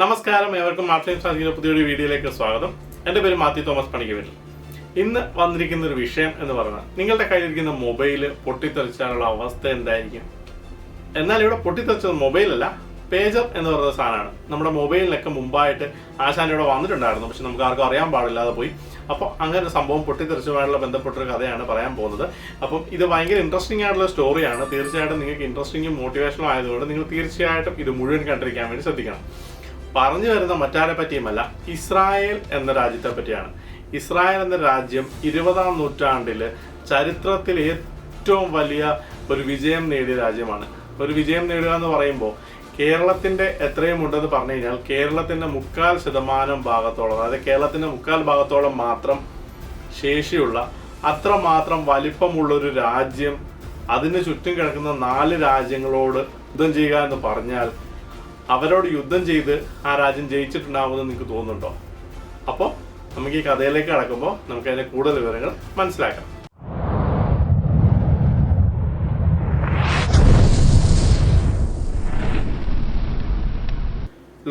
നമസ്കാരം ഏവർക്കും മാർട്ടിൻ സാധിക്കുന്ന പുതിയൊരു വീഡിയോയിലേക്ക് സ്വാഗതം. എന്റെ പേര് മാത്യു തോമസ് പണിക്കവീട്ടിൽ. ഇന്ന് വന്നിരിക്കുന്ന ഒരു വിഷയം എന്ന് പറഞ്ഞാൽ നിങ്ങളുടെ കയ്യിലിരിക്കുന്ന മൊബൈൽ പൊട്ടിത്തെറിച്ചാനുള്ള അവസ്ഥ എന്തായിരിക്കും? എന്നാൽ ഇവിടെ പൊട്ടിത്തെറിച്ചത് മൊബൈലല്ല പേജർ എന്ന് പറയുന്ന സാധനമാണ്. നമ്മുടെ മൊബൈലിനൊക്കെ മുമ്പായിട്ട് ആശാൻ ഇവിടെ വന്നിട്ടുണ്ടായിരുന്നു പക്ഷെ നമുക്ക് ആർക്കും അറിയാൻ പാടില്ലാതെ പോയി. അപ്പോൾ അങ്ങനെ ഒരു സംഭവം പൊട്ടിത്തെറിച്ചുമായിട്ടുള്ള ബന്ധപ്പെട്ടൊരു കഥയാണ് പറയാൻ പോകുന്നത്. അപ്പം ഇത് ഭയങ്കര ഇൻട്രസ്റ്റിംഗ് ആയിട്ടുള്ള സ്റ്റോറിയാണ് തീർച്ചയായിട്ടും നിങ്ങൾക്ക് ഇൻട്രസ്റ്റിംഗും മോട്ടിവേഷനും ആയതുകൊണ്ട് നിങ്ങൾ തീർച്ചയായിട്ടും ഇത് മുഴുവൻ കണ്ടിരിക്കാൻ വേണ്ടി ശ്രദ്ധിക്കണം. പറഞ്ഞു വരുന്ന മറ്റാരെ പറ്റിയുമല്ല ഇസ്രായേൽ എന്ന രാജ്യത്തെ പറ്റിയാണ്. ഇസ്രായേൽ എന്ന രാജ്യം ഇരുപതാം നൂറ്റാണ്ടിൽ ചരിത്രത്തിൽ ഏറ്റവും വലിയ ഒരു വിജയം നേടിയ രാജ്യമാണ്. ഒരു വിജയം നേടുക എന്ന് പറയുമ്പോൾ കേരളത്തിന്റെ എത്രയും ഉണ്ടെന്ന് പറഞ്ഞു കഴിഞ്ഞാൽ കേരളത്തിന്റെ മുക്കാൽ ശതമാനം ഭാഗത്തോളം അതായത് കേരളത്തിന്റെ മുക്കാൽ ഭാഗത്തോളം മാത്രം ശേഷിയുള്ള അത്രമാത്രം വലിപ്പമുള്ള ഒരു രാജ്യം അതിന് ചുറ്റും കിടക്കുന്ന നാല് രാജ്യങ്ങളോട് യുദ്ധം ചെയ്യുക എന്ന് പറഞ്ഞാൽ അവരോട് യുദ്ധം ചെയ്ത് ആ രാജ്യം ജയിച്ചിട്ടുണ്ടാവുമെന്ന് നിങ്ങൾക്ക് തോന്നുന്നുണ്ടോ? അപ്പോൾ നമുക്ക് ഈ കഥയിലേക്ക് കടക്കുമ്പോൾ നമുക്ക് അതിന്റെ കൂടുതൽ വിവരങ്ങൾ മനസ്സിലാക്കാം.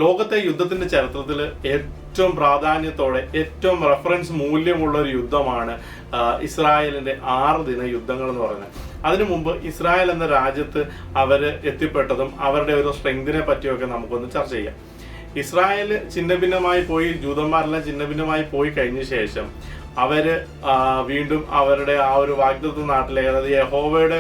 ലോകത്തെ യുദ്ധത്തിന്റെ ചരിത്രത്തിൽ ഏറ്റവും പ്രാധാന്യത്തോടെ ഏറ്റവും റെഫറൻസ് മൂല്യമുള്ള ഒരു യുദ്ധമാണ് ഇസ്രായേലിന്റെ ആറ് ദിന യുദ്ധങ്ങൾ എന്ന് പറയുന്നത്. അതിനു മുമ്പ് ഇസ്രായേൽ എന്ന രാജ്യത്ത് അവർ എത്തിപ്പെട്ടതും അവരുടെ ഒരു സ്ട്രെങ്തിനെ പറ്റിയൊക്കെ നമുക്കൊന്ന് ചർച്ച ചെയ്യാം. ഇസ്രായേൽ ചിഹ്നഭിന്നമായി പോയി ജൂതന്മാരെല്ലാം ചിഹ്നഭിന്നമായി പോയി കഴിഞ്ഞ ശേഷം അവർ വീണ്ടും അവരുടെ ആ ഒരു വാഗ്ദത്വ നാട്ടിലെ അതായത് യഹോവയുടെ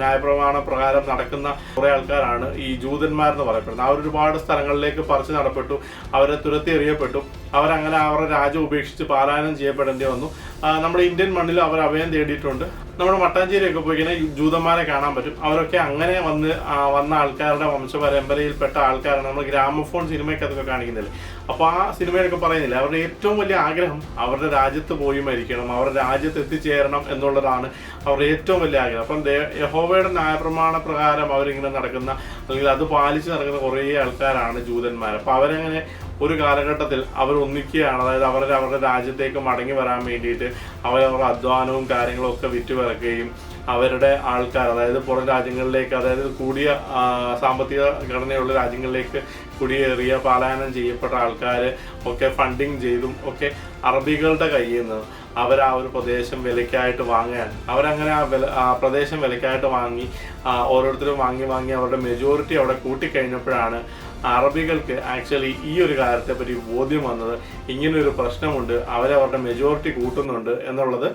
ന്യായപ്രമാണ പ്രകാരം നടക്കുന്ന കുറെ ആൾക്കാരാണ് ഈ ജൂതന്മാരെന്ന് പറയപ്പെടുന്നത്. അവർ ഒരുപാട് സ്ഥലങ്ങളിലേക്ക് പറിച്ചു നടപ്പെട്ടു അവരെ തുരത്തി എറിയപ്പെട്ടു. അവരങ്ങനെ അവരുടെ രാജ്യം ഉപേക്ഷിച്ച് പാലായനം ചെയ്യപ്പെടേണ്ടി വന്നു. നമ്മുടെ ഇന്ത്യൻ മണ്ണിൽ അവർ അഭയം തേടിയിട്ടുണ്ട്. നമ്മുടെ മട്ടാഞ്ചേരിയൊക്കെ പോയി കഴിഞ്ഞാൽ ജൂതന്മാരെ കാണാൻ പറ്റും. അവരൊക്കെ അങ്ങനെ വന്ന് വന്ന ആൾക്കാരുടെ വംശപരമ്പരയിൽപ്പെട്ട ആൾക്കാരാണ്. നമ്മൾ ഗ്രാമഫോൺ സിനിമയ്ക്കകത്തൊക്കെ കാണിക്കുന്നില്ലേ? അപ്പോൾ ആ സിനിമയിലൊക്കെ പറയുന്നില്ല അവരുടെ ഏറ്റവും വലിയ ആഗ്രഹം അവരുടെ രാജ്യത്ത് പോയി മരിക്കണം അവരുടെ രാജ്യത്ത് എത്തിച്ചേരണം എന്നുള്ളതാണ് അവരുടെ ഏറ്റവും വലിയ ആഗ്രഹം. അപ്പം യഹോവയുടെ ന്യായപ്രമാണ പ്രകാരം അവരിങ്ങനെ നടക്കുന്ന അല്ലെങ്കിൽ അത് പാലിച്ച് നടക്കുന്ന കുറേ ആൾക്കാരാണ് ജൂതന്മാർ. അപ്പം അവരങ്ങനെ ഒരു കാലഘട്ടത്തിൽ അവർ ഒന്നിക്കുകയാണ്. അതായത് അവർ അവരുടെ രാജ്യത്തേക്ക് മടങ്ങി വരാൻ വേണ്ടിയിട്ട് അവരവരുടെ അധ്വാനവും കാര്യങ്ങളും ഒക്കെ വിറ്റുപിറക്കുകയും അവരുടെ ആൾക്കാർ അതായത് പുറം രാജ്യങ്ങളിലേക്ക് അതായത് കൂടിയ സാമ്പത്തിക ഘടനയുള്ള രാജ്യങ്ങളിലേക്ക് കുടിയേറിയ പാലായനം ചെയ്യപ്പെട്ട ആൾക്കാർ ഒക്കെ ഫണ്ടിങ് ചെയ്തും ഒക്കെ അറബികളുടെ കയ്യിൽ നിന്ന് അവർ ആ ഒരു പ്രദേശം വിലയ്ക്കായിട്ട് വാങ്ങുകയാണ്. അവരങ്ങനെ ആ വില ആ പ്രദേശം വിലയ്ക്കായിട്ട് വാങ്ങി ഓരോരുത്തരും വാങ്ങി വാങ്ങി അവരുടെ മെജോറിറ്റി അവിടെ കൂട്ടിക്കഴിഞ്ഞപ്പോഴാണ് അറബികൾക്ക് ആക്ച്വലി ഈ ഒരു കാര്യത്തെപ്പറ്റി ബോധ്യം വന്നത്. ഇങ്ങനൊരു പ്രശ്നമുണ്ട് അവരവരുടെ മെജോറിറ്റി കൂട്ടുന്നുണ്ട് എന്നുള്ളത്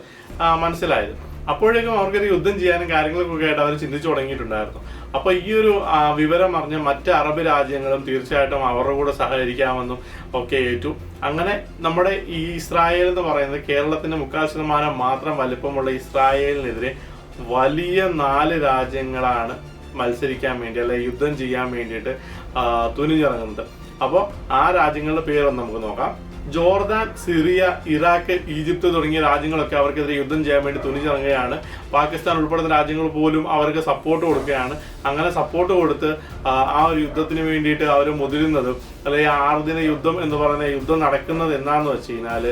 മനസ്സിലായത്. അപ്പോഴേക്കും അവർക്കൊരു യുദ്ധം ചെയ്യാനും കാര്യങ്ങളൊക്കെ ആയിട്ട് അവർ ചിന്തിച്ചു തുടങ്ങിയിട്ടുണ്ടായിരുന്നു. അപ്പൊ ഈ ഒരു വിവരം അറിഞ്ഞ മറ്റ് അറബ് രാജ്യങ്ങളും തീർച്ചയായിട്ടും അവരുടെ കൂടെ സഹകരിക്കാമെന്നും ഒക്കെ ഏറ്റു. അങ്ങനെ നമ്മുടെ ഈ ഇസ്രായേൽ എന്ന് പറയുന്നത് കേരളത്തിന്റെ മുക്കാൽ ശതമാനം മാത്രം വലിപ്പമുള്ള ഇസ്രായേലിനെതിരെ വലിയ നാല് രാജ്യങ്ങളാണ് മത്സരിക്കാൻ വേണ്ടി അല്ലെ യുദ്ധം ചെയ്യാൻ വേണ്ടിയിട്ട് തുനിഞ്ഞിറങ്ങുന്നത്. അപ്പോൾ ആ രാജ്യങ്ങളുടെ പേരൊന്ന് നമുക്ക് നോക്കാം. ജോർദാൻ സിറിയ ഇറാഖ് ഈജിപ്ത് തുടങ്ങിയ രാജ്യങ്ങളൊക്കെ അവർക്കെതിരെ യുദ്ധം ചെയ്യാൻ വേണ്ടി തുണിച്ചിറങ്ങുകയാണ് പാകിസ്ഥാൻ ഉൾപ്പെടുന്ന രാജ്യങ്ങൾ പോലും അവർക്ക് സപ്പോർട്ട് കൊടുക്കുകയാണ്. അങ്ങനെ സപ്പോർട്ട് കൊടുത്ത് ആ, ഒരു യുദ്ധത്തിന് വേണ്ടിയിട്ട് അവർ മുതിരുന്നത് അല്ലെങ്കിൽ ആറ് ദിന യുദ്ധം എന്ന് പറയുന്ന യുദ്ധം നടക്കുന്നത് എന്നാന്ന് വെച്ച് കഴിഞ്ഞാൽ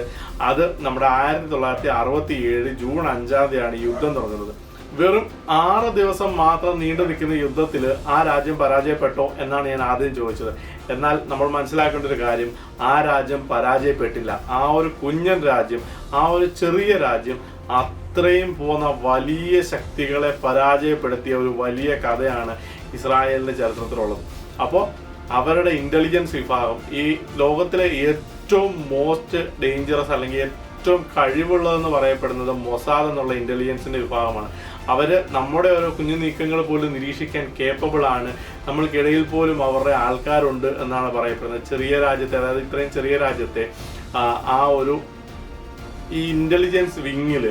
അത് നമ്മുടെ ആയിരത്തി തൊള്ളായിരത്തി അറുപത്തി ഏഴ് ജൂൺ അഞ്ചാം തീയതിയാണ് യുദ്ധം തുടങ്ങുന്നത്. വെറും ആറ് ദിവസം മാത്രം നീണ്ടു നിൽക്കുന്ന യുദ്ധത്തിൽ ആ രാജ്യം പരാജയപ്പെട്ടോ എന്നാണ് ഞാൻ ആദ്യം ചോദിച്ചത്. എന്നാൽ നമ്മൾ മനസ്സിലാക്കേണ്ട ഒരു കാര്യം ആ രാജ്യം പരാജയപ്പെട്ടില്ല. ആ ഒരു കുഞ്ഞൻ രാജ്യം ആ ഒരു ചെറിയ രാജ്യം അത്രയും പോന്ന വലിയ ശക്തികളെ പരാജയപ്പെടുത്തിയ ഒരു വലിയ കഥയാണ് ഇസ്രായേലിന്റെ ചരിത്രത്തിലുള്ളത്. അപ്പോൾ അവരുടെ ഇന്റലിജൻസ് വിഭാഗം ഈ ലോകത്തിലെ ഏറ്റവും മോസ്റ്റ് ഡേഞ്ചറസ് അല്ലെങ്കിൽ ഏറ്റവും കഴിവുള്ളതെന്ന് പറയപ്പെടുന്നത് മൊസാദ് എന്നുള്ള ഇന്റലിജൻസിന്റെ വിഭാഗമാണ്. അവർ നമ്മുടെ ഓരോ കുഞ്ഞു നീക്കങ്ങൾ പോലും നിരീക്ഷിക്കാൻ കേപ്പബിൾ ആണ്. നമ്മൾക്കിടയിൽ പോലും അവരുടെ ആൾക്കാരുണ്ട് എന്നാണ് പറയപ്പെടുന്നത്. ചെറിയ രാജ്യത്തെ അതായത് ഇത്രയും ചെറിയ രാജ്യത്തെ ആ, ഒരു ഈ ഇന്റലിജൻസ് വിങ്ങിൽ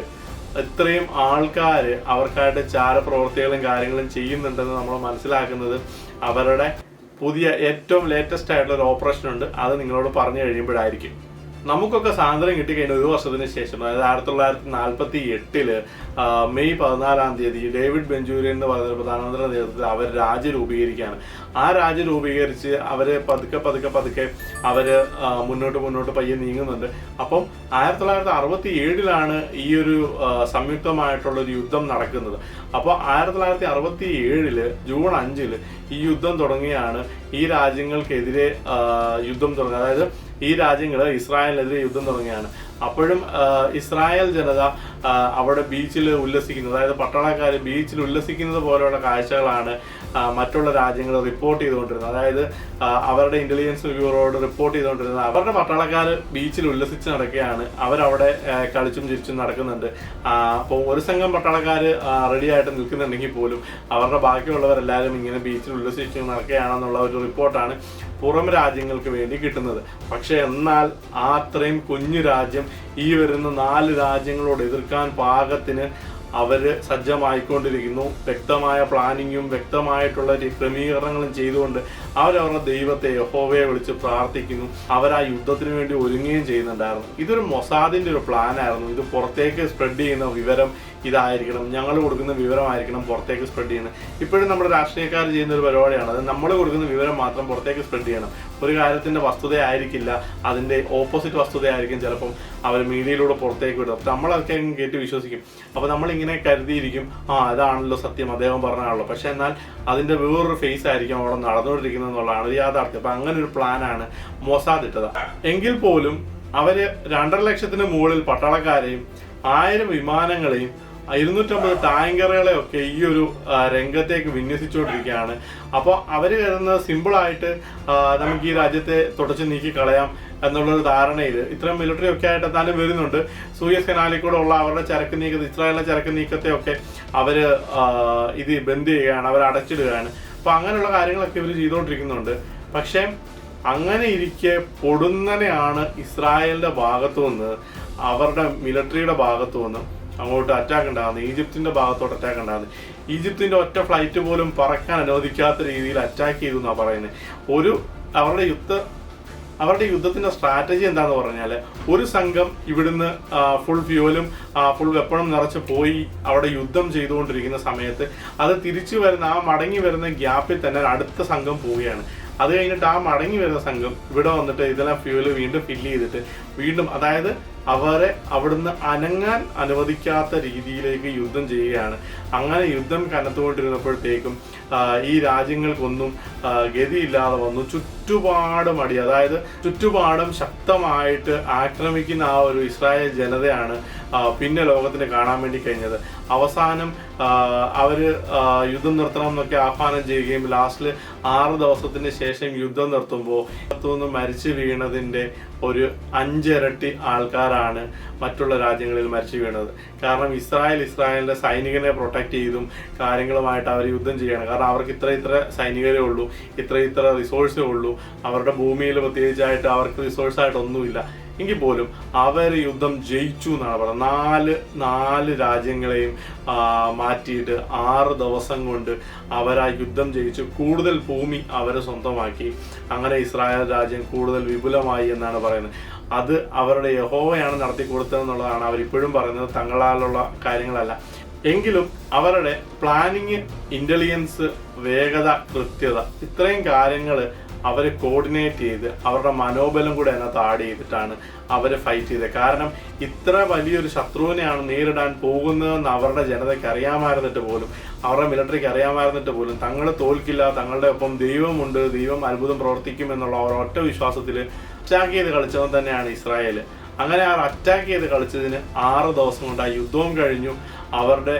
ഇത്രയും ആൾക്കാർ അവർക്കായിട്ട് ചാരപ്രവർത്തികളും കാര്യങ്ങളും ചെയ്യുന്നുണ്ടെന്ന് നമ്മൾ മനസ്സിലാക്കുന്നത് അവരുടെ പുതിയ ഏറ്റവും ലേറ്റസ്റ്റ് ആയിട്ടുള്ള ഒരു ഓപ്പറേഷൻ ഉണ്ട്. അത് നിങ്ങളോട് പറഞ്ഞു കഴിയുമ്പോഴായിരിക്കും. നമുക്കൊക്കെ സ്വാതന്ത്ര്യം കിട്ടിക്കഴിഞ്ഞ ഒരു വർഷത്തിന് ശേഷം അതായത് ആയിരത്തി തൊള്ളായിരത്തി നാൽപ്പത്തി എട്ടിൽ മെയ് പതിനാലാം തീയതി ഡേവിഡ് ബെഞ്ചൂരിയൻ എന്ന് പറയുന്ന പ്രധാനമന്ത്രിയുടെ നേതൃത്വത്തിൽ അവർ രാജ്യം രൂപീകരിക്കുകയാണ്. ആ രാജ്യം രൂപീകരിച്ച് അവർ പതുക്കെ പതുക്കെ പതുക്കെ അവർ മുന്നോട്ട് മുന്നോട്ട് പയ്യെ നീങ്ങുന്നുണ്ട്. അപ്പം ആയിരത്തി തൊള്ളായിരത്തി അറുപത്തി ഏഴിലാണ് ഈ ഒരു സംയുക്തമായിട്ടുള്ള ഒരു യുദ്ധം നടക്കുന്നത്. അപ്പോൾ ആയിരത്തി തൊള്ളായിരത്തി അറുപത്തി ഏഴിൽ ജൂൺ അഞ്ചിൽ ഈ യുദ്ധം തുടങ്ങിയാണ് ഈ രാജ്യങ്ങൾക്കെതിരെ യുദ്ധം തുടങ്ങുക. അതായത് ഈ രാജ്യങ്ങൾ ഇസ്രായേലിനെതിരെ യുദ്ധം തുടങ്ങിയാണ് അപ്പോഴും ഇസ്രായേൽ ജനത അവിടെ ബീച്ചിൽ ഉല്ലസിക്കുന്നത് അതായത് പട്ടാളക്കാർ ബീച്ചിൽ ഉല്ലസിക്കുന്നത് പോലെയുള്ള കാഴ്ചകളാണ് മറ്റുള്ള രാജ്യങ്ങൾ റിപ്പോർട്ട് ചെയ്തുകൊണ്ടിരുന്നത്. അതായത് അവരുടെ ഇന്റലിജൻസ് ബ്യൂറോയോട് റിപ്പോർട്ട് ചെയ്തുകൊണ്ടിരുന്നത്. അവരുടെ പട്ടാളക്കാർ ബീച്ചിൽ ഉല്ലസിച്ച് നടക്കുകയാണ്. അവരവിടെ കളിച്ചും ചിരിച്ചും നടക്കുന്നുണ്ട്. അപ്പോൾ ഒരു സംഘം പട്ടാളക്കാർ റെഡി ആയിട്ട് നിൽക്കുന്നുണ്ടെങ്കിൽ പോലും അവരുടെ ബാക്കിയുള്ളവരെല്ലാവരും ഇങ്ങനെ ബീച്ചിൽ ഉല്ലസിച്ച് നടക്കുകയാണെന്നുള്ള ഒരു റിപ്പോർട്ടാണ് പുറം രാജ്യങ്ങൾക്ക് വേണ്ടി കിട്ടുന്നത്. പക്ഷേ എന്നാൽ ആ അത്രയും കുഞ്ഞു രാജ്യം ഈ വരുന്ന നാല് രാജ്യങ്ങളോട് എതിർക്കാൻ പാകത്തിന് അവർ സജ്ജമായിക്കൊണ്ടിരിക്കുന്നു. വ്യക്തമായ പ്ലാനിങ്ങും വ്യക്തമായിട്ടുള്ള ക്രമീകരണങ്ങളും ചെയ്തുകൊണ്ട് അവരവരുടെ ദൈവത്തെ യഹോവയെ വിളിച്ച് പ്രാർത്ഥിക്കുന്നു. അവർ ആ യുദ്ധത്തിന് വേണ്ടി ഒരുങ്ങുകയും ചെയ്യുന്നുണ്ടായിരുന്നു. ഇതൊരു മൊസാദിന്റെ ഒരു പ്ലാനായിരുന്നു. ഇത് പുറത്തേക്ക് സ്പ്രെഡ് ചെയ്യുന്ന വിവരം ഇതായിരിക്കണം. ഞങ്ങൾ കൊടുക്കുന്ന വിവരമായിരിക്കണം പുറത്തേക്ക് സ്പ്രെഡ് ചെയ്യണം ഇപ്പോഴും നമ്മുടെ രാഷ്ട്രീയക്കാർ ചെയ്യുന്ന ഒരു പരിപാടിയാണ്. അത് നമ്മൾ കൊടുക്കുന്ന വിവരം മാത്രം പുറത്തേക്ക് സ്പ്രെഡ് ചെയ്യണം. ഒരു കാര്യത്തിന്റെ വസ്തുതയായിരിക്കില്ല അതിന്റെ ഓപ്പോസിറ്റ് വസ്തുതയായിരിക്കും ചിലപ്പം അവർ മീഡിയയിലൂടെ പുറത്തേക്ക് വിടും അപ്പൊ നമ്മളൊക്കെ കേട്ട് വിശ്വസിക്കും. അപ്പൊ നമ്മൾ ഇങ്ങനെ കരുതിയിരിക്കും ആ അതാണല്ലോ സത്യം അദ്ദേഹം പറഞ്ഞാണല്ലോ പക്ഷെ എന്നാൽ അതിന്റെ വേറൊരു ഫേസ് ആയിരിക്കും അവിടെ നടന്നുകൊണ്ടിരിക്കുന്നത് എന്നുള്ളതാണ് ഒരു യാഥാർത്ഥ്യം. അപ്പൊ അങ്ങനെ ഒരു പ്ലാനാണ് മൊസാദ് ഇട്ടത്. എങ്കിൽ പോലും അവർ രണ്ടര ലക്ഷത്തിന് മുകളിൽ പട്ടാളക്കാരെയും ആയിരം വിമാനങ്ങളെയും ഇരുന്നൂറ്റമ്പത് ടാങ്കറുകളെ ഒക്കെ ഈ ഒരു രംഗത്തേക്ക് വിന്യസിച്ചുകൊണ്ടിരിക്കുകയാണ്. അപ്പോൾ അവർ കരുതുന്നത് സിമ്പിളായിട്ട് നമുക്ക് ഈ രാജ്യത്തെ തുടച്ചു നീക്കി കളയാം എന്നുള്ളൊരു ധാരണയിൽ ഇത്രയും മിലിറ്ററി ഒക്കെ ആയിട്ട് എത്താനും വരുന്നുണ്ട്. സൂയസ് കനാലിൽ കൂടെ ഉള്ള അവരുടെ ചരക്ക് നീക്കത്തെ ഇസ്രായേലിലെ ചരക്ക് നീക്കത്തെ ഒക്കെ അവർ ഇത് ബന്ദ് ചെയ്യുകയാണ് അവർ അടച്ചിടുകയാണ്. അപ്പോൾ അങ്ങനെയുള്ള കാര്യങ്ങളൊക്കെ ഇവർ ചെയ്തുകൊണ്ടിരിക്കുന്നുണ്ട്. പക്ഷേ അങ്ങനെ ഇരിക്കെ പൊടുന്നനെയാണ് ഇസ്രായേലിന്റെ ഭാഗത്തു നിന്ന് അവരുടെ മിലിറ്ററിയുടെ ഭാഗത്തു നിന്ന് അങ്ങോട്ട് അറ്റാക്ക് ഉണ്ടാകുന്നത് ഈജിപ്തിന്റെ ഭാഗത്തോട്ട് അറ്റാക്ക് ഉണ്ടാകുന്നത് ഈജിപ്തിന്റെ ഒറ്റ ഫ്ലൈറ്റ് പോലും പറക്കാൻ അനുവദിക്കാത്ത രീതിയിൽ അറ്റാക്ക് ചെയ്തു എന്നാണ് പറയുന്നത് ഒരു അവരുടെ യുദ്ധ അവരുടെ യുദ്ധത്തിന്റെ സ്ട്രാറ്റജി എന്താന്ന് പറഞ്ഞാൽ ഒരു സംഘം ഇവിടുന്ന് ഫുൾ ഫ്യൂവലും ഫുൾ വെപ്പണും നിറച്ച് പോയി അവിടെ യുദ്ധം ചെയ്തുകൊണ്ടിരിക്കുന്ന സമയത്ത് അത് തിരിച്ചു വരുന്ന ആ മടങ്ങി വരുന്ന ഗ്യാപ്പിൽ തന്നെ അടുത്ത സംഘം പോവുകയാണ്. അത് കഴിഞ്ഞിട്ട് ആ മടങ്ങി വരുന്ന സംഘം ഇവിടെ വന്നിട്ട് ഇതെല്ലാം ഫ്യൂവൽ വീണ്ടും ഫില്ല് ചെയ്തിട്ട് വീണ്ടും അതായത് അവരെ അവിടുന്ന് അനങ്ങാൻ അനുവദിക്കാത്ത രീതിയിലേക്ക് യുദ്ധം ചെയ്യുകയാണ്. അങ്ങനെ യുദ്ധം കനത്തുകൊണ്ടിരുന്നപ്പോഴത്തേക്കും ഈ രാജ്യങ്ങൾക്കൊന്നും ഗതിയില്ലാതെ വന്നു. ചുറ്റുപാടും അടി അതായത് ചുറ്റുപാടും ശക്തമായിട്ട് ആക്രമിക്കുന്ന ആ ഒരു ഇസ്രായേൽ ജനതയാണ് പിന്നെ ലോകത്തിന് കാണാൻ വേണ്ടി കഴിഞ്ഞത്. അവസാനം അവർ യുദ്ധം നിർത്തണം എന്നൊക്കെ ആഹ്വാനം ചെയ്യുകയും ലാസ്റ്റിൽ ആറ് ദിവസത്തിന് ശേഷം യുദ്ധം നിർത്തുമ്പോൾ നിന്ന് മരിച്ചു വീണതിന്റെ ഒരു അഞ്ചിരട്ടി ആൾക്കാരാണ് മറ്റുള്ള രാജ്യങ്ങളിൽ മരിച്ചു വീണത്. കാരണം ഇസ്രായേൽ ഇസ്രായേലിന്റെ സൈനികനെ പ്രൊട്ടക്റ്റ് ചെയ്തും കാര്യങ്ങളുമായിട്ട് അവർ യുദ്ധം ചെയ്യണം. കാരണം അവർക്ക് ഇത്ര ഇത്ര സൈനികരേ ഉള്ളൂ ഇത്ര ഇത്ര റിസോഴ്സേ ഉള്ളൂ അവരുടെ ഭൂമിയിൽ പ്രത്യേകിച്ചായിട്ട് അവർക്ക് റിസോഴ്സ് ആയിട്ട് ഒന്നുമില്ല. എങ്കിൽ പോലും അവർ യുദ്ധം ജയിച്ചു എന്നാണ് പറയുന്നത്. നാല് നാല് രാജ്യങ്ങളെയും മാറ്റിയിട്ട് ആറ് ദിവസം കൊണ്ട് അവരാ യുദ്ധം ജയിച്ചു. കൂടുതൽ ഭൂമി അവരെ സ്വന്തമാക്കി. അങ്ങനെ ഇസ്രായേൽ രാജ്യം കൂടുതൽ വിപുലമായി എന്നാണ് പറയുന്നത്. അത് അവരുടെ യഹോവയാണ് നടത്തി കൊടുത്തതെന്നുള്ളതാണ് അവരിപ്പോഴും പറയുന്നത്. തങ്ങളാലുള്ള കാര്യങ്ങളല്ല. എങ്കിലും അവരുടെ പ്ലാനിങ് ഇന്റലിജൻസ് വേഗത കൃത്യത ഇത്രയും കാര്യങ്ങൾ അവരെ കോർഡിനേറ്റ് ചെയ്ത് അവരുടെ മനോബലം കൂടെ അതിനകത്ത് ആഡ് ചെയ്തിട്ടാണ് അവരെ ഫൈറ്റ് ചെയ്തത്. കാരണം ഇത്ര വലിയൊരു ശത്രുവിനെയാണ് നേരിടാൻ പോകുന്നതെന്ന് അവരുടെ ജനതയ്ക്ക് അറിയാമായിരുന്നിട്ട് പോലും അവരുടെ മിലിറ്ററിക്ക് അറിയാമായിരുന്നിട്ട് പോലും തങ്ങൾ തോൽക്കില്ല തങ്ങളുടെ ഒപ്പം ദൈവമുണ്ട് ദൈവം അത്ഭുതം പ്രവർത്തിക്കും എന്നുള്ള ഒറ്റ വിശ്വാസത്തിൽ അറ്റാക്ക് ചെയ്ത് കളിച്ചവൻ തന്നെയാണ് ഇസ്രായേൽ അങ്ങനെ അവർ അറ്റാക്ക് ചെയ്ത് കളിച്ചതിന് ആറ് ദിവസം കൊണ്ട് ആ യുദ്ധവും കഴിഞ്ഞു. അവരുടെ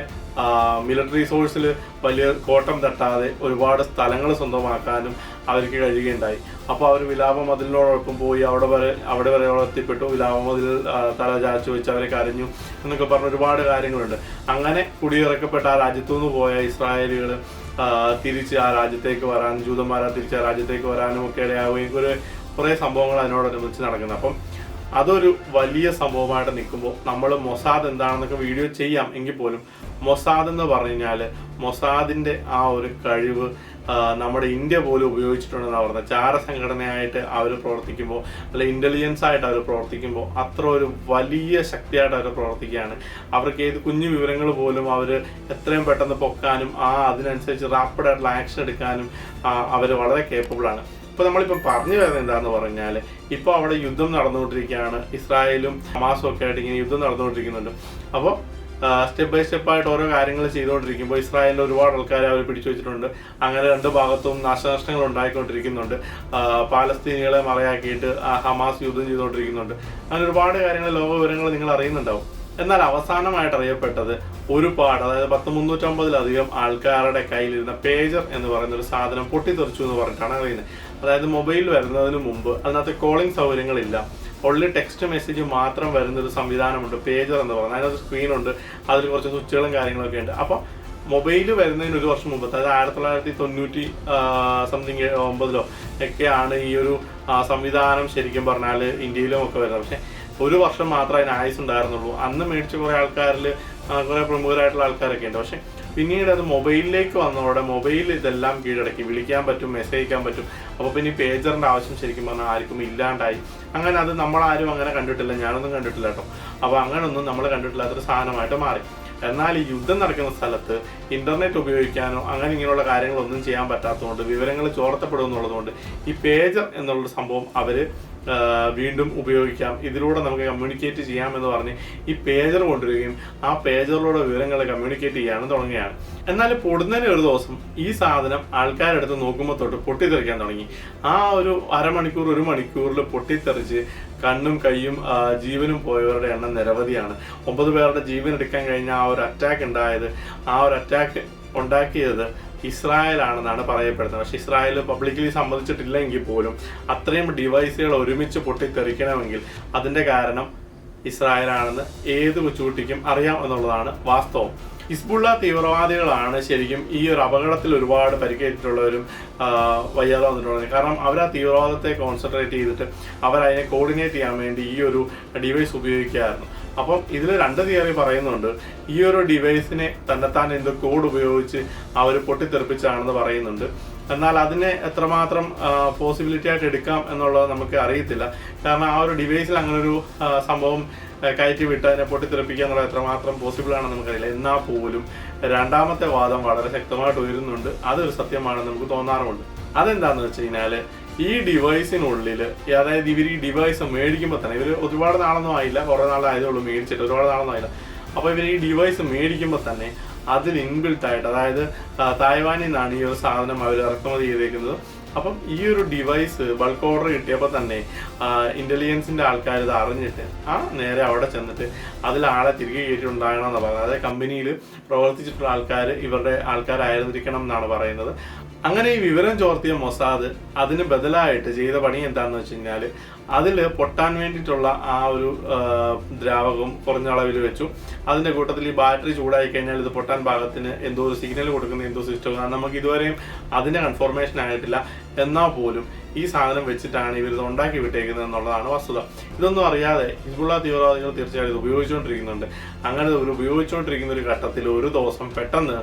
മിലിറ്ററി സോഴ്സിൽ വലിയ കോട്ടം തട്ടാതെ ഒരുപാട് സ്ഥലങ്ങൾ സ്വന്തമാക്കാനും അവർക്ക് കഴിയുകയുണ്ടായി. അപ്പോൾ അവർ വിലാപ മതിലിനോടൊപ്പം പോയി അവിടെ വരെ അവിടെ വരെ എത്തിപ്പെട്ടു. വിലാപ മതിൽ ആ, തല ചാച്ചു വെച്ച് അവരെ കരഞ്ഞു എന്നൊക്കെ പറഞ്ഞ ഒരുപാട് കാര്യങ്ങളുണ്ട്. അങ്ങനെ കുടിയിറക്കപ്പെട്ട ആ രാജ്യത്തു നിന്ന് പോയ ഇസ്രായേലുകൾ തിരിച്ച് ആ രാജ്യത്തേക്ക് വരാൻ ജൂതന്മാരാ തിരിച്ച് ആ രാജ്യത്തേക്ക് വരാനും ഒക്കെ ഇടയാവുകയും ഒരു കുറേ സംഭവങ്ങൾ അതിനോടനുബന്ധിച്ച് നടക്കുന്നത് അപ്പം അതൊരു വലിയ സംഭവമായിട്ട് നിൽക്കുമ്പോൾ നമ്മൾ മൊസാദ് എന്താണെന്നൊക്കെ വീഡിയോ ചെയ്യാം എങ്കിൽ പോലും മൊസാദ് എന്ന് പറഞ്ഞു കഴിഞ്ഞാൽ മൊസാദിന്റെ ആ ഒരു കഴിവ് നമ്മുടെ ഇന്ത്യ പോലും ഉപയോഗിച്ചിട്ടുണ്ടെന്നാണ് പറഞ്ഞത്. ചാര സംഘടനയായിട്ട് അവർ പ്രവർത്തിക്കുമ്പോൾ അല്ലെ ഇന്റലിജൻസ് ആയിട്ട് അവർ പ്രവർത്തിക്കുമ്പോൾ അത്ര ഒരു വലിയ ശക്തിയായിട്ട് അവർ പ്രവർത്തിക്കുകയാണ്. അവർക്ക് ഏത് കുഞ്ഞു വിവരങ്ങൾ പോലും അവർ എത്രയും പെട്ടെന്ന് പൊക്കാനും ആ അതിനനുസരിച്ച് റാപ്പിഡായിട്ടുള്ള ആക്ഷൻ എടുക്കാനും അവർ വളരെ കേപ്പബിൾ ആണ് ഇപ്പൊ നമ്മളിപ്പോൾ പറഞ്ഞു വരുന്നത് എന്താന്ന് പറഞ്ഞാൽ ഇപ്പോൾ അവിടെ യുദ്ധം നടന്നുകൊണ്ടിരിക്കുകയാണ്. ഇസ്രായേലും ഹമാസും ഒക്കെ ആയിട്ട് ഇങ്ങനെ യുദ്ധം നടന്നുകൊണ്ടിരിക്കുന്നുണ്ട്. അപ്പോൾ സ്റ്റെപ്പ് ബൈ സ്റ്റെപ്പ് ആയിട്ട് ഓരോ കാര്യങ്ങൾ ചെയ്തുകൊണ്ടിരിക്കുമ്പോൾ ഇസ്രായേലിൽ ഒരുപാട് ആൾക്കാരെ അവർ പിടിച്ചു വെച്ചിട്ടുണ്ട്. അങ്ങനെ രണ്ട് ഭാഗത്തും നാശനഷ്ടങ്ങൾ ഉണ്ടായിക്കൊണ്ടിരിക്കുന്നുണ്ട്. പാലസ്തീനികളെ മറയാക്കിയിട്ട് ഹമാസ് യുദ്ധം ചെയ്തുകൊണ്ടിരിക്കുന്നുണ്ട്. അങ്ങനെ ഒരുപാട് കാര്യങ്ങൾ ലോക വിവരങ്ങൾ നിങ്ങൾ അറിയുന്നുണ്ടാവും. എന്നാൽ അവസാനമായിട്ട് അറിയപ്പെട്ടത് ഒരുപാട് അതായത് പത്ത് മുന്നൂറ്റമ്പതിലധികം ആൾക്കാരുടെ കയ്യിലിരുന്ന പേജർ എന്ന് പറയുന്ന ഒരു സാധനം പൊട്ടിത്തെറിച്ചു എന്ന് പറഞ്ഞിട്ടാണ് അറിയുന്നത്. അതായത് മൊബൈൽ വരുന്നതിന് മുമ്പ് അതിനകത്ത് കോളിംഗ് സൗകര്യങ്ങളില്ല. ഉള്ളിൽ ടെക്സ്റ്റ് മെസ്സേജ് മാത്രം വരുന്ന ഒരു സംവിധാനമുണ്ട്. പേജർ എന്ന് പറയുന്നത് അതിനകത്ത് സ്ക്രീനുണ്ട് അതിൽ കുറച്ച് സ്വിച്ചുകളും കാര്യങ്ങളൊക്കെ ഉണ്ട്. അപ്പോൾ മൊബൈൽ വരുന്നതിന് ഒരു വർഷം മുമ്പ് അതായത് ആയിരത്തി തൊള്ളായിരത്തി തൊണ്ണൂറ്റി സംതിങ് ഒമ്പതിലോ ഒക്കെയാണ് ഈ ഒരു സംവിധാനം ശരിക്കും പറഞ്ഞാൽ ഇന്ത്യയിലും ഒക്കെ വരുന്നത്. പക്ഷേ ഒരു വർഷം മാത്രമേ അതിന് ആയുസ് ഉണ്ടായിരുന്നുള്ളൂ. അന്ന് മേടിച്ച കുറേ ആൾക്കാരിൽ കുറേ പ്രമുഖരായിട്ടുള്ള ആൾക്കാരൊക്കെ ഉണ്ട്. പക്ഷേ പിന്നീട് അത് മൊബൈലിലേക്ക് വന്നതോടെ മൊബൈൽ ഇതെല്ലാം കീഴടക്കി. വിളിക്കാൻ പറ്റും മെസ്സേജ് അയക്കാൻ പറ്റും. അപ്പോൾ പിന്നെ പേജറിന്റെ ആവശ്യം ശരിക്കും പറഞ്ഞാൽ ആർക്കും ഇല്ലാണ്ടായി. അങ്ങനെ അത് നമ്മളാരും അങ്ങനെ കണ്ടിട്ടില്ല. ഞാനൊന്നും കണ്ടിട്ടില്ല കേട്ടോ. അപ്പോൾ അങ്ങനെയൊന്നും നമ്മൾ കണ്ടിട്ടില്ലാത്തൊരു സാധനമായിട്ട് മാറി. എന്നാൽ ഈ യുദ്ധം നടക്കുന്ന സ്ഥലത്ത് ഇന്റർനെറ്റ് ഉപയോഗിക്കാനോ അങ്ങനെ ഇങ്ങനെയുള്ള കാര്യങ്ങളൊന്നും ചെയ്യാൻ പറ്റാത്തതുകൊണ്ട് വിവരങ്ങൾ ചോർത്തപ്പെടും എന്നുള്ളതുകൊണ്ട് ഈ പേജർ എന്നുള്ള സംഭവം അവർ വീണ്ടും ഉപയോഗിക്കാം. ഇതിലൂടെ നമുക്ക് കമ്മ്യൂണിക്കേറ്റ് ചെയ്യാം എന്ന് പറഞ്ഞ് ഈ പേജർ കൊണ്ടുവരികയും ആ പേജറിലൂടെ വിവരങ്ങൾ കമ്മ്യൂണിക്കേറ്റ് ചെയ്യാനും തുടങ്ങുകയാണ്. എന്നാൽ പൊടുന്നതിന് ഒരു ദിവസം ഈ സാധനം ആൾക്കാരെടുത്ത് നോക്കുമ്പോൾ തൊട്ട് പൊട്ടിത്തെറിക്കാൻ തുടങ്ങി. ആ ഒരു അരമണിക്കൂർ ഒരു മണിക്കൂറിൽ പൊട്ടിത്തെറിച്ച് കണ്ണും കൈയും ജീവനും പോയവരുടെ എണ്ണം നിരവധിയാണ്. ഒമ്പത് പേരുടെ ജീവൻ എടുക്കാൻ കഴിഞ്ഞ ആ ഒരു അറ്റാക്ക് ഉണ്ടായത് ആ ഒരു അറ്റാക്ക് ഉണ്ടാക്കിയത് ഇസ്രായേൽ ആണെന്നാണ് പറയപ്പെടുന്നത്. പക്ഷെ ഇസ്രായേൽ പബ്ലിക്കലി സമ്മതിച്ചിട്ടില്ലെങ്കിൽ പോലും അത്രയും ഡിവൈസുകൾ ഒരുമിച്ച് പൊട്ടിത്തെറിക്കണമെങ്കിൽ അതിന്റെ കാരണം ഇസ്രായേൽ ആണെന്ന് ഏത് കൊച്ചുകുട്ടിക്കും അറിയാം എന്നുള്ളതാണ് വാസ്തവം. ഹിസ്ബുള്ള തീവ്രവാദികളാണ് ശരിക്കും ഈ ഒരു അപകടത്തിൽ ഒരുപാട് പരിക്കേറ്റിട്ടുള്ളവരും വയ്യാതെ വന്നിട്ടുള്ളത് കാരണം അവർ ആ തീവ്രവാദത്തെ കോൺസെൻട്രേറ്റ് ചെയ്തിട്ട് അവരതിനെ കോർഡിനേറ്റ് ചെയ്യാൻ വേണ്ടി ഈ ഒരു ഡിവൈസ് ഉപയോഗിക്കുകയായിരുന്നു അപ്പം ഇതിൽ രണ്ട് തിയറി പറയുന്നുണ്ട്. ഈ ഒരു ഡിവൈസിനെ തന്നെത്താൻ എന്തോ കോഡ് ഉപയോഗിച്ച് അവർ പൊട്ടിത്തെറിപ്പിച്ചാണെന്ന് പറയുന്നുണ്ട്. എന്നാൽ അതിനെ എത്രമാത്രം പോസിബിലിറ്റി ആയിട്ട് എടുക്കാം എന്നുള്ളത് നമുക്ക് അറിയത്തില്ല. കാരണം ആ ഒരു ഡിവൈസിൽ അങ്ങനെ ഒരു സംഭവം കയറ്റി വിട്ട് അതിനെ പൊട്ടിത്തെറിപ്പിക്കുക എന്നുള്ളത് എത്രമാത്രം പോസിബിൾ ആണെന്ന് നമുക്കറിയില്ല. എന്നാൽ പോലും രണ്ടാമത്തെ വാദം വളരെ ശക്തമായിട്ട് ഉയരുന്നുണ്ട്. അതൊരു സത്യമാണെന്ന് നമുക്ക് തോന്നാറുമുണ്ട്. അതെന്താന്ന് വെച്ച് കഴിഞ്ഞാൽ ഈ ഡിവൈസിനുള്ളിൽ അതായത് ഇവർ ഈ ഡിവൈസ് മേടിക്കുമ്പോൾ തന്നെ ഇവർ ഒരുപാട് നാളൊന്നും ആയില്ല. കുറേ നാളായതേ ഉള്ളൂ മേടിച്ചിട്ട് ഒരുപാട് നാളൊന്നും ആയില്ല. അപ്പോൾ ഇവർ ഈ ഡിവൈസ് മേടിക്കുമ്പോൾ തന്നെ അതിൽ ഇൻബിൽട്ട് ആയിട്ട് അതായത് തായ്വാനിൽ നിന്നാണ് ഈ ഒരു സാധനം അവർ ഇറക്കുമതി ചെയ്തേക്കുന്നത്. അപ്പം ഈ ഒരു ഡിവൈസ് ബൾക്ക് ഓർഡർ കിട്ടിയപ്പോൾ തന്നെ ഇന്റലിജൻസിന്റെ ആൾക്കാർ ഇത് അറിഞ്ഞിട്ട് ആ നേരെ അവിടെ ചെന്നിട്ട് അതിൽ ആളെ തിരികെ കയറ്റിയിട്ടുണ്ടാകണമെന്ന് പറയുന്നത്. അതായത് കമ്പനിയിൽ പ്രവർത്തിച്ചിട്ടുള്ള ആൾക്കാർ ഇവരുടെ ആൾക്കാരായിരുന്നിരിക്കണം എന്നാണ് പറയുന്നത്. അങ്ങനെ ഈ വിവരം ചോർത്തിയ മൊസാദ് അതിന് ബദലായിട്ട് ചെയ്ത പണി എന്താണെന്ന് വെച്ച് കഴിഞ്ഞാൽ അതിൽ പൊട്ടാൻ വേണ്ടിയിട്ടുള്ള ആ ഒരു ദ്രാവകം കുറഞ്ഞ അളവിൽ വെച്ചു. അതിന്റെ കൂട്ടത്തിൽ ഈ ബാറ്ററി ചൂടായി കഴിഞ്ഞാൽ ഇത് പൊട്ടാൻ ഭാഗത്തിന് എന്തോ ഒരു സിഗ്നൽ കൊടുക്കുന്ന എന്തോ സിസ്റ്റം കാരണം നമുക്ക് ഇതുവരെയും അതിന്റെ കൺഫർമേഷൻ ആയിട്ടില്ല. എന്നാൽ പോലും ഈ സാധനം വെച്ചിട്ടാണ് ഇവർ ഇത് ഉണ്ടാക്കി വിട്ടേക്കുന്നത് എന്നുള്ളതാണ് വസ്തുത. ഇതൊന്നും അറിയാതെ ഹിസ്ബുള്ള തീവ്രവാദികൾ തീർച്ചയായും ഇത് ഉപയോഗിച്ചുകൊണ്ടിരിക്കുന്നുണ്ട്. അങ്ങനെ ഒരു ഉപയോഗിച്ചുകൊണ്ടിരിക്കുന്ന ഒരു ഘട്ടത്തിൽ ഒരു ദിവസം പെട്ടെന്ന്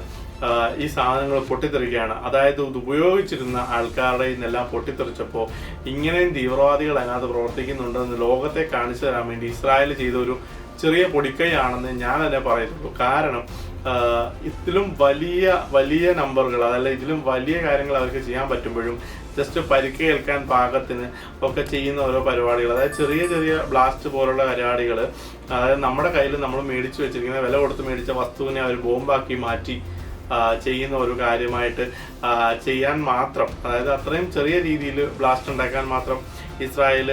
ഈ സാധനങ്ങൾ പൊട്ടിത്തെറിക്കുകയാണ്. അതായത് ഇത് ഉപയോഗിച്ചിരുന്ന ആൾക്കാരുടെ നിന്നെല്ലാം പൊട്ടിത്തെറിച്ചപ്പോൾ ഇങ്ങനെയും തീവ്രവാദികൾ അതിനകത്ത് പ്രവർത്തിക്കുന്നുണ്ടെന്ന് ലോകത്തെ കാണിച്ചു തരാൻ വേണ്ടി ഇസ്രായേൽ ചെയ്ത ഒരു ചെറിയ പൊടിക്കൈയാണെന്ന് ഞാൻ തന്നെ പറയുന്നുള്ളൂ കാരണം ഇതിലും വലിയ വലിയ നമ്പറുകൾ അതല്ല ഇതിലും വലിയ കാര്യങ്ങൾ അവർക്ക് ചെയ്യാൻ പറ്റുമ്പോഴും ജസ്റ്റ് പരിക്ക് കേൾക്കാൻ പാകത്തിന് ഒക്കെ ചെയ്യുന്ന ഓരോ പരിപാടികൾ അതായത് ചെറിയ ചെറിയ ബ്ലാസ്റ്റ് പോലുള്ള പരിപാടികൾ അതായത് നമ്മുടെ കയ്യിൽ നമ്മൾ മേടിച്ചു വെച്ചിരിക്കുന്ന വില കൊടുത്ത് മേടിച്ച വസ്തുവിനെ അവർ ബോംബാക്കി മാറ്റി ചെയ്യുന്ന ഒരു കാര്യമായിട്ട് ചെയ്യാൻ മാത്രം അതായത് അത്രയും ചെറിയ രീതിയിൽ ബ്ലാസ്റ്റ് ഉണ്ടാക്കാൻ മാത്രം ഇസ്രായേൽ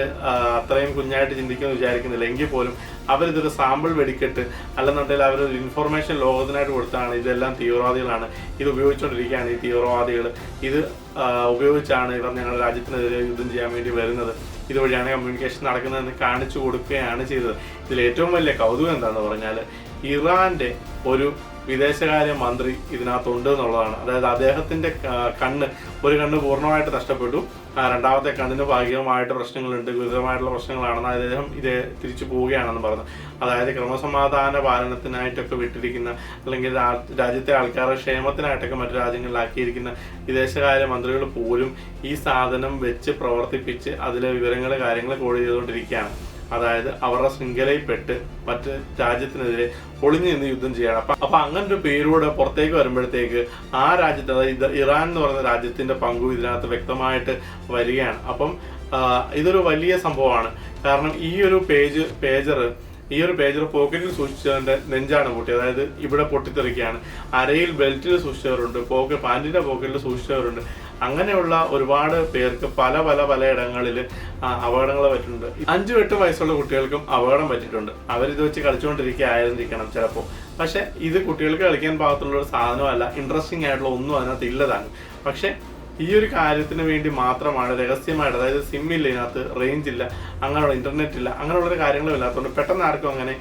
അത്രയും കുഞ്ഞായിട്ട് ചിന്തിക്കുമെന്ന് വിചാരിക്കുന്നില്ല. എങ്കിൽ പോലും അവരിതൊരു സാമ്പിൾ വെടിക്കെട്ട് അല്ലെന്നുണ്ടെങ്കിൽ അവരൊരു ഇൻഫർമേഷൻ ലോകത്തിനായിട്ട് കൊടുത്താണ് ഇതെല്ലാം തീവ്രവാദികളാണ്. ഇത് ഉപയോഗിച്ചുകൊണ്ടിരിക്കുകയാണ് ഈ തീവ്രവാദികൾ ഇത് ഉപയോഗിച്ചാണ് ഇവർ ഞങ്ങളുടെ രാജ്യത്തിനെതിരെ യുദ്ധം ചെയ്യാൻ വേണ്ടി വരുന്നത്. ഇതുവഴിയാണ് കമ്മ്യൂണിക്കേഷൻ നടക്കുന്നതെന്ന് കാണിച്ചു കൊടുക്കുകയാണ് ചെയ്തത്. ഇതിൽ ഏറ്റവും വലിയ കൗതുകം എന്താണെന്ന് പറഞ്ഞാൽ ഇറാന്റെ ഒരു വിദേശകാര്യ മന്ത്രി ഇതിനകത്തുണ്ട് എന്നുള്ളതാണ്. അതായത് അദ്ദേഹത്തിന്റെ കണ്ണ് ഒരു കണ്ണ് പൂർണമായിട്ട് നഷ്ടപ്പെട്ടു. രണ്ടാമത്തെ കണ്ണിന് ഭാഗികമായിട്ട് പ്രശ്നങ്ങളുണ്ട് ഗുരുതരമായിട്ടുള്ള പ്രശ്നങ്ങളാണെന്ന് അദ്ദേഹം ഇത് തിരിച്ചു പോവുകയാണെന്ന് പറഞ്ഞു. അതായത് ക്രമസമാധാന പാലനത്തിനായിട്ടൊക്കെ വിട്ടിരിക്കുന്ന അല്ലെങ്കിൽ രാജ്യത്തെ ആൾക്കാരുടെ ക്ഷേമത്തിനായിട്ടൊക്കെ മറ്റു രാജ്യങ്ങളിലാക്കിയിരിക്കുന്ന വിദേശകാര്യ മന്ത്രികൾ പോലും ഈ സാധനം വെച്ച് പ്രവർത്തിപ്പിച്ച് അതിലെ വിവരങ്ങൾ കാര്യങ്ങൾ കോഡ് ചെയ്തുകൊണ്ടിരിക്കുകയാണ്. അതായത് അവരുടെ ശൃംഖലയിൽപ്പെട്ട് മറ്റ് രാജ്യത്തിനെതിരെ ഒളിഞ്ഞു നിന്ന് യുദ്ധം ചെയ്യണം. അപ്പൊ അപ്പൊ അങ്ങനെ ഒരു പേരൂടെ പുറത്തേക്ക് വരുമ്പോഴത്തേക്ക് ആ രാജ്യത്ത് അതായത് ഇറാൻ എന്ന് പറയുന്ന രാജ്യത്തിന്റെ പങ്കു ഇതിനകത്ത് വ്യക്തമായിട്ട് വരികയാണ്. അപ്പം ഇതൊരു വലിയ സംഭവമാണ്. കാരണം ഈ ഒരു പേജ് പേജർ ഈ ഒരു പേജർ പോക്കറ്റിൽ സൂക്ഷിച്ചതിന്റെ നെഞ്ചാണ് പൊട്ടി. അതായത് ഇവിടെ പൊട്ടിത്തെറിക്കുകയാണ്. അരയിൽ ബെൽറ്റിൽ സൂക്ഷിച്ചവരുണ്ട്. പോക്കറ്റ് പാന്റിന്റെ പോക്കറ്റിൽ സൂക്ഷിച്ചവരുണ്ട്. അങ്ങനെയുള്ള ഒരുപാട് പേർക്ക് പല പല പല ഇടങ്ങളിൽ അപകടങ്ങൾ പറ്റിയിട്ടുണ്ട്. അഞ്ചു എട്ട് വയസ്സുള്ള കുട്ടികൾക്കും അപകടം പറ്റിയിട്ടുണ്ട്. അവരിത് വെച്ച് കളിച്ചുകൊണ്ടിരിക്കുകയായിരിക്കണം ചിലപ്പോൾ പക്ഷെ ഇത് കുട്ടികൾക്ക് കളിക്കാൻ പാകത്തുള്ള ഒരു സാധനമല്ല. ഇൻട്രസ്റ്റിംഗ് ആയിട്ടുള്ള ഒന്നും അതിനകത്ത് ഇല്ലതാണ് പക്ഷെ ഈ ഒരു കാര്യത്തിന് വേണ്ടി മാത്രമാണ് രഹസ്യമായിട്ട് അതായത് സിം ഇല്ല ഇതിനകത്ത് റേഞ്ച് ഇല്ല അങ്ങനെയുള്ള ഇന്റർനെറ്റ് ഇല്ല അങ്ങനെയുള്ള കാര്യങ്ങളും ഇല്ലാത്തതുകൊണ്ട് പെട്ടെന്ന് ആർക്കും അങ്ങനെ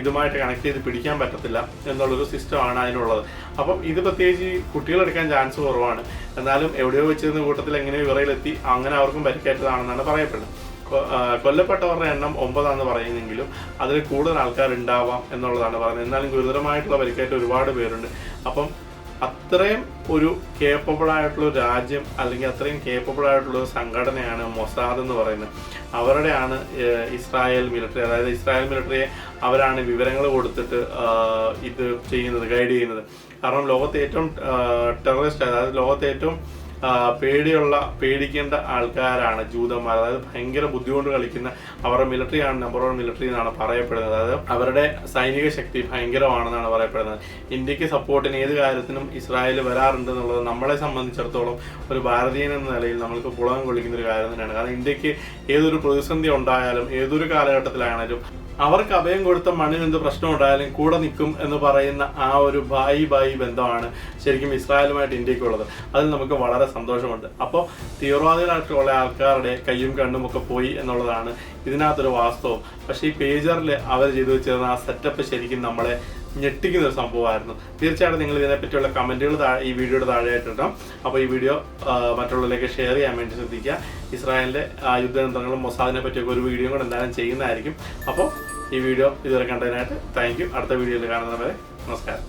ഇതുമായിട്ട് കണക്ട് ചെയ്ത് പിടിക്കാൻ പറ്റത്തില്ല എന്നുള്ളൊരു സിസ്റ്റമാണ് അതിനുള്ളത്. അപ്പം ഇത് പ്രത്യേകിച്ച് കുട്ടികളെടുക്കാൻ ചാൻസ് കുറവാണ്. എന്നാലും എവിടെയോ വെച്ചിരുന്ന കൂട്ടത്തിൽ എങ്ങനെയോ വിറയിലെത്തി അങ്ങനെ അവർക്കും പരിക്കേറ്റതാണെന്നാണ് പറയപ്പെടുന്നത്. കൊല്ലപ്പെട്ടവരുടെ എണ്ണം ഒമ്പതാണെന്ന് പറയുന്നെങ്കിലും അതിൽ കൂടുതൽ ആൾക്കാർ ഉണ്ടാവാം എന്നുള്ളതാണ് പറയുന്നത് എന്നാലും ഗുരുതരമായിട്ടുള്ള പരിക്കേറ്റ ഒരുപാട് പേരുണ്ട്. അപ്പം അത്രയും ഒരു കേപ്പബിൾ ആയിട്ടുള്ള ഒരു രാജ്യം അല്ലെങ്കിൽ അത്രയും കേപ്പബിൾ ആയിട്ടുള്ള ഒരു സംഘടനയാണ് മൊസാദ് എന്ന് പറയുന്നത്. അവരുടെയാണ് ഇസ്രായേൽ മിലിറ്ററി അതായത് ഇസ്രായേൽ മിലിറ്ററിയെ അവരാണ് വിവരങ്ങൾ കൊടുത്തിട്ട് ഇത് ചെയ്യുന്നത് ഗൈഡ് ചെയ്യുന്നത്. കാരണം ലോകത്തെ ഏറ്റവും ടെററിസ്റ്റ് അതായത് ലോകത്തെ ഏറ്റവും പേടിയുള്ള പേടിക്കേണ്ട ആൾക്കാരാണ് ജൂതന്മാർ. അതായത് ഭയങ്കര ബുദ്ധി കൊണ്ട് കളിക്കുന്ന അവരുടെ മിലിറ്ററി ആണ് നമ്പർ വൺ മിലിറ്ററി എന്നാണ് പറയപ്പെടുന്നത്. അതായത് അവരുടെ സൈനിക ശക്തി ഭയങ്കരമാണെന്നാണ് പറയപ്പെടുന്നത്. ഇന്ത്യയ്ക്ക് സപ്പോർട്ടിന് ഏത് കാര്യത്തിനും ഇസ്രായേൽ വരാറുണ്ട് എന്നുള്ളത് നമ്മളെ സംബന്ധിച്ചിടത്തോളം ഒരു ഭാരതീയൻ എന്ന നിലയിൽ നമ്മൾക്ക് പുളകം കൊള്ളിക്കുന്ന ഒരു കാര്യം തന്നെയാണ്. കാരണം ഇന്ത്യയ്ക്ക് ഏതൊരു പ്രതിസന്ധി ഉണ്ടായാലും ഏതൊരു കാലഘട്ടത്തിലാണെങ്കിലും അവർക്ക് അഭയം കൊടുത്ത മണ്ണിന് എന്ത് പ്രശ്നം ഉണ്ടായാലും കൂടെ നിൽക്കും എന്ന് പറയുന്ന ആ ഒരു ബായി ബായി ബന്ധമാണ് ശരിക്കും ഇസ്രായേലുമായിട്ട് ഇന്ത്യക്കുള്ളത്. അതിൽ നമുക്ക് വളരെ സന്തോഷമുണ്ട്. അപ്പോൾ തീവ്രവാദികളായിട്ടുള്ള ആൾക്കാരുടെ കയ്യും കണ്ണും ഒക്കെ പോയി എന്നുള്ളതാണ് ഇതിനകത്തൊരു വാസ്തവം. പക്ഷേ ഈ പേജറിൽ അവർ ചെയ്തു വെച്ചിരുന്ന ആ സെറ്റപ്പ് ശരിക്കും നമ്മളെ ഞെട്ടിക്കുന്ന ഒരു സംഭവമായിരുന്നു. തീർച്ചയായിട്ടും നിങ്ങൾ ഇതിനെപ്പറ്റിയുള്ള കമന്റുകൾ ഈ വീഡിയോയുടെ താഴെയായിട്ട് ഇടാം അപ്പോൾ ഈ വീഡിയോ മറ്റുള്ളവരിലേക്ക് ഷെയർ ചെയ്യാൻ വേണ്ടി ശ്രദ്ധിക്കുക. ഇസ്രായേലിന്റെ യുദ്ധതന്ത്രങ്ങളും മൊസാദിനെ പറ്റിയൊക്കെ ഒരു വീഡിയോ കൂടെ എന്തായാലും ചെയ്യുന്നതായിരിക്കും. അപ്പോൾ ഈ വീഡിയോ ഇതുവരെ കണ്ടതിനായിട്ട് താങ്ക് യു അടുത്ത വീഡിയോയിൽ കാണുന്നവരെ നമസ്കാരം.